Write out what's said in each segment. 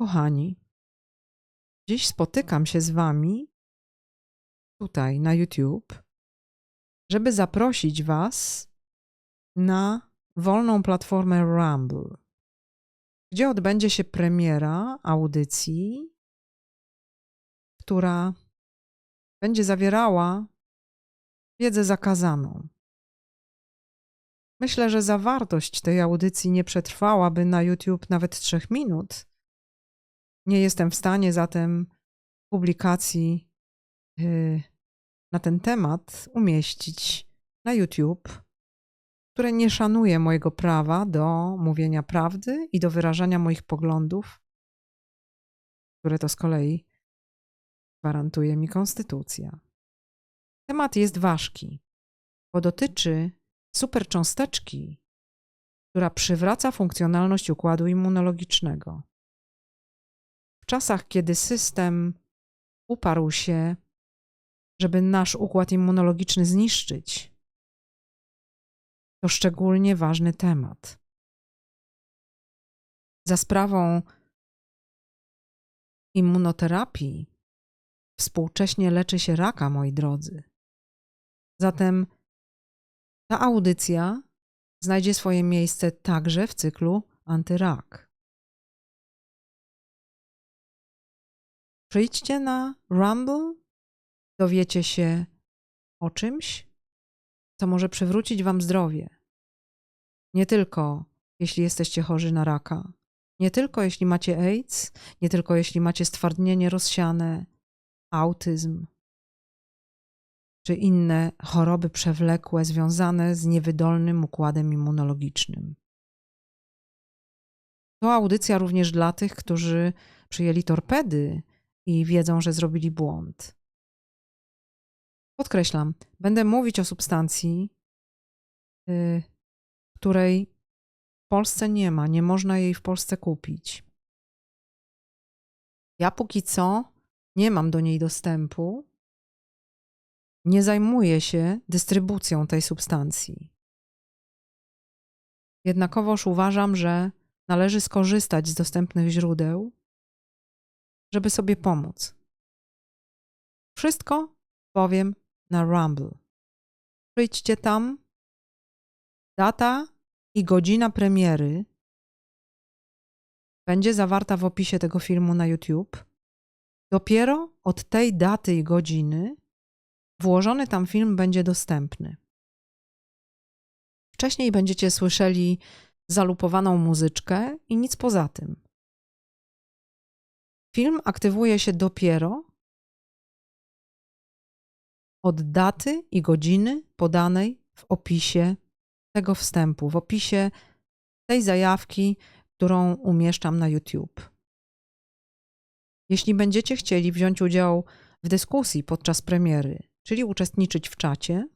Kochani, dziś spotykam się z Wami tutaj na YouTube, żeby zaprosić Was na wolną platformę Rumble, gdzie odbędzie się premiera audycji, która będzie zawierała wiedzę zakazaną. Myślę, że zawartość tej audycji nie przetrwałaby na YouTube nawet trzech minut. Nie jestem w stanie zatem publikacji yy, na ten temat umieścić na YouTube, które nie szanuje mojego prawa do mówienia prawdy i do wyrażania moich poglądów, które to z kolei gwarantuje mi konstytucja. Temat jest ważki, bo dotyczy supercząsteczki, która przywraca funkcjonalność układu immunologicznego. Czasach, kiedy system uparł się, żeby nasz układ immunologiczny zniszczyć, to szczególnie ważny temat. Za sprawą immunoterapii współcześnie leczy się raka, moi drodzy. Zatem ta audycja znajdzie swoje miejsce także w cyklu antyrak. Przyjdźcie na Rumble, dowiecie się o czymś, co może przywrócić Wam zdrowie. Nie tylko jeśli jesteście chorzy na raka, nie tylko jeśli macie AIDS, nie tylko jeśli macie stwardnienie rozsiane, autyzm, czy inne choroby przewlekłe związane z niewydolnym układem immunologicznym. To audycja również dla tych, którzy przyjęli torpedy i wiedzą, że zrobili błąd. Podkreślam, będę mówić o substancji, yy, której w Polsce nie ma, nie można jej w Polsce kupić. Ja póki co nie mam do niej dostępu, nie zajmuje się dystrybucją tej substancji. Jednakowoż uważam, że należy skorzystać z dostępnych źródeł, żeby sobie pomóc. Wszystko powiem na Rumble. Przyjdźcie tam. Data i godzina premiery będzie zawarta w opisie tego filmu na YouTube. Dopiero od tej daty i godziny włożony tam film będzie dostępny. Wcześniej będziecie słyszeli zalupowaną muzyczkę i nic poza tym. Film aktywuje się dopiero od daty i godziny podanej w opisie tego wstępu, w opisie tej zajawki, którą umieszczam na YouTube. Jeśli będziecie chcieli wziąć udział w dyskusji podczas premiery, czyli uczestniczyć w czacie,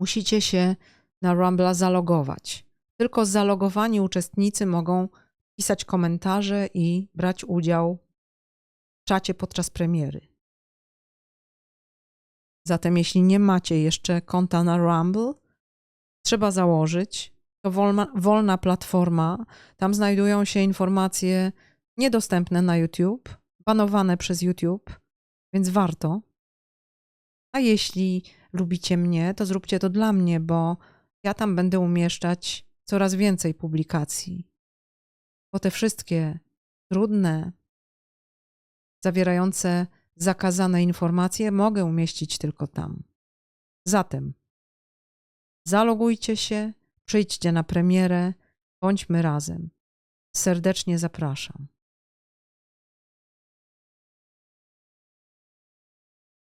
musicie się na Rumbla zalogować. Tylko zalogowani uczestnicy mogą pisać komentarze i brać udział w czacie podczas premiery. Zatem, jeśli nie macie jeszcze konta na Rumble, trzeba założyć. To wolna, wolna platforma. Tam znajdują się informacje niedostępne na YouTube, banowane przez YouTube, więc warto. A jeśli lubicie mnie, to zróbcie to dla mnie, bo ja tam będę umieszczać coraz więcej publikacji. Bo te wszystkie trudne, zawierające zakazane informacje mogę umieścić tylko tam. Zatem zalogujcie się, przyjdźcie na premierę, bądźmy razem. Serdecznie zapraszam.